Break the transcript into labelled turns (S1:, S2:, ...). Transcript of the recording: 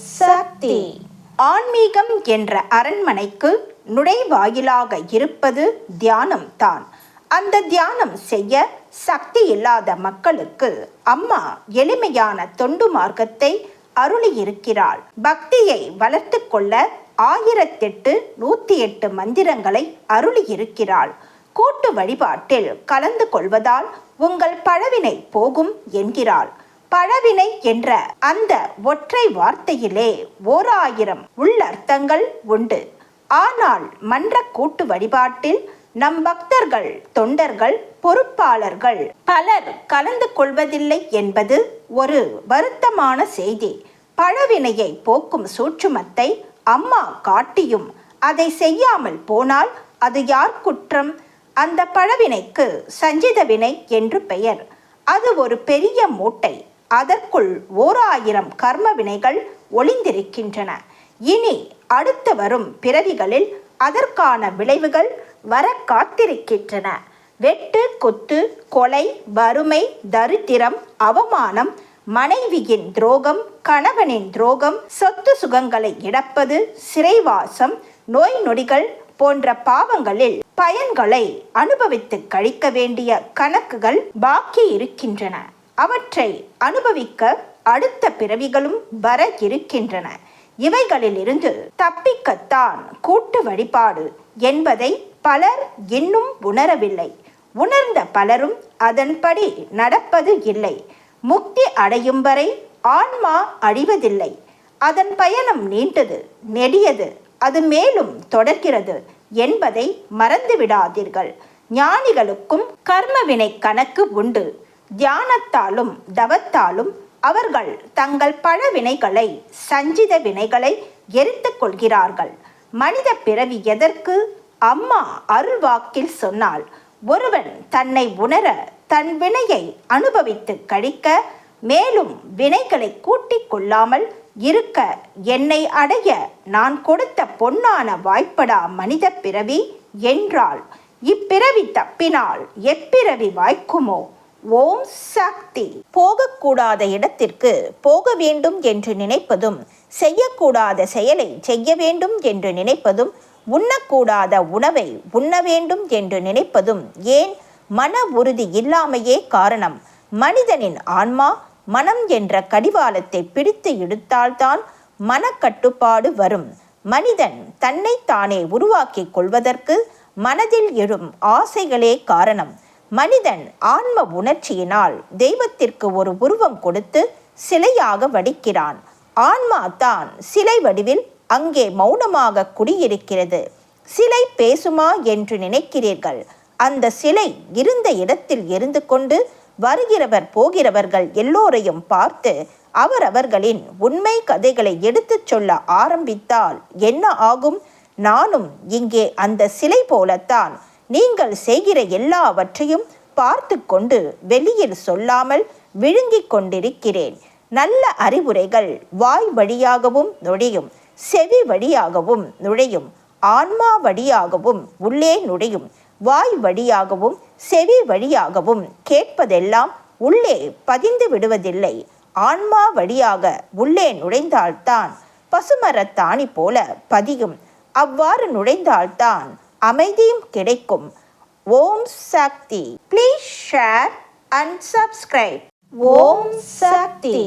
S1: சக்தி. ஆன்மீகம் என்ற அரண்மனைக்கு நுழைவாயிலாக இருப்பது தியானம் தான் அந்த தியானம் செய்ய சக்தி இல்லாத மக்களுக்கு அம்மா எளிமையான தொண்டு மார்க்கத்தை அருளியிருக்கிறாள். பக்தியை வளர்த்து கொள்ள ஆயிரத்தெட்டு நூத்தி எட்டு மந்திரங்களை அருளியிருக்கிறாள். கூட்டு வழிபாட்டில் கலந்து கொள்வதால் உங்கள் பழவினை போகும் என்கிறாள். பழவினை என்ற அந்த ஒற்றை வார்த்தையிலே ஓர் ஆயிரம் உள்ளர்த்தங்கள் உண்டு. ஆனால் மன்ற கூட்டு வழிபாட்டில் நம் பக்தர்கள் தொண்டர்கள் பொறுப்பாளர்கள் பலர் கலந்து கொள்வதில்லை என்பது ஒரு வருத்தமான செய்தி. பழவினையை போக்கும் சூட்சுமத்தை அம்மா காட்டியும் அதை செய்யாமல் போனால் அது யார் குற்றம்? அந்த பழவினைக்கு சஞ்சித வினை என்று பெயர். அது ஒரு பெரிய மூட்டை. அதற்குள் ஓர் ஆயிரம் கர்ம வினைகள் ஒளிந்திருக்கின்றன. இனி அடுத்து வரும் பிறவிகளில் அதற்கான விளைவுகள் வர காத்திருக்கின்றன. வெட்டு குத்து கொலை வறுமை தரித்திரம் அவமானம் மனைவியின் துரோகம் கணவனின் துரோகம் சொத்து சுகங்களை இழப்பது சிறைவாசம் நோய் நொடிகள் போன்ற பாவங்களில் பயன்களை அனுபவித்து கழிக்க வேண்டிய கணக்குகள் பாக்கி இருக்கின்றன அவற்றை அனுபவிக்க அடுத்த பிறவிகளும் வர இருக்கின்றன. இவைகளிலிருந்து தப்பிக்கத்தான் கூட்டு வழிபாடு என்பதை பலர் இன்னும் உணரவில்லை. உணர்ந்த பலரும் அதன்படி நடப்பது இல்லை. முக்தி அடையும் வரை ஆன்மா அழிவதில்லை. அதன் பயணம் நீண்டது நெடியது அது மேலும் தொடர்கிறது என்பதை மறந்துவிடாதீர்கள். ஞானிகளுக்கும் கர்மவினை கணக்கு உண்டு. தியானத்தாலும் தவத்தாலும் அவர்கள் தங்கள் பல வினைகளை சஞ்சித வினைகளை எரித்துக் கொள்கிறார்கள். மனித பிறவி எதற்கு? அம்மா அருள்வாக்கில் சொன்னால் ஒருவன் தன்னை உணர தன் வினையை அனுபவித்து கழிக்க மேலும் வினைகளை கூட்டிக் கொள்ளாமல் இருக்க என்னை அடைய நான் கொடுத்த பொன்னான வாய்ப்படா மனித பிறவி? என்றால் இப்பிறவி தப்பினால் எப்பிறவி வாய்க்குமோ? ஓம் சக்தி. போகக்கூடாத இடத்திற்கு போக வேண்டும் என்று நினைப்பதும் செய்யக்கூடாத செயலை செய்ய வேண்டும் என்று நினைப்பதும் உண்ணக்கூடாத உணவை உண்ண வேண்டும் என்று நினைப்பதும் ஏன் மன உறுதி இல்லாமையே காரணம். மனிதனின் ஆன்மா மனம் என்ற கடிவாளத்தை பிடித்து இழுத்தால்தான் மனக்கட்டுப்பாடு வரும். மனிதன் தன்னை தானே உருவாக்கிக் கொள்வதற்கு மனதில் எழும் ஆசைகளே காரணம். மனிதன் ஆன்ம உணர்ச்சியினால் தெய்வத்திற்கு ஒரு உருவம் கொடுத்து சிலையாக வடிக்கிறான். ஆன்மா தான் சிலை வடிவில் அங்கே மௌனமாக குடியிருக்கிறது. சிலை பேசுமா என்று நினைக்கிறீர்கள். அந்த சிலை இருந்த இடத்தில் இருந்து கொண்டு வருகிறவர் போகிறவர்கள் எல்லோரையும் பார்த்து அவரவர்களின் உண்மை கதைகளை எடுத்துச் சொல்ல ஆரம்பித்தால் என்ன ஆகும்? நானும் இங்கே அந்த சிலை போலத்தான் நீங்கள் செய்கிற எல்லாவற்றையும் பார்த்து கொண்டு வெளியில் சொல்லாமல் விழுங்கிக் கொண்டிருக்கிறேன். நல்ல அறிவுரைகள் வாய் வழியாகவும் நுழையும் செவி வழியாகவும் நுழையும் ஆன்மா வழியாகவும் உள்ளே நுழையும் வாய் வழியாகவும் செவி வழியாகவும் கேட்பதெல்லாம் உள்ளே பதிந்து விடுவதில்லை. ஆன்மா வழியாக உள்ளே நுழைந்தால்தான் பசுமரத்தாணி போல பதியும். அவ்வாறு நுழைந்தால்தான் அமைதியும் கிடைக்கும். Om Shakti. Please share and subscribe Om Shakti.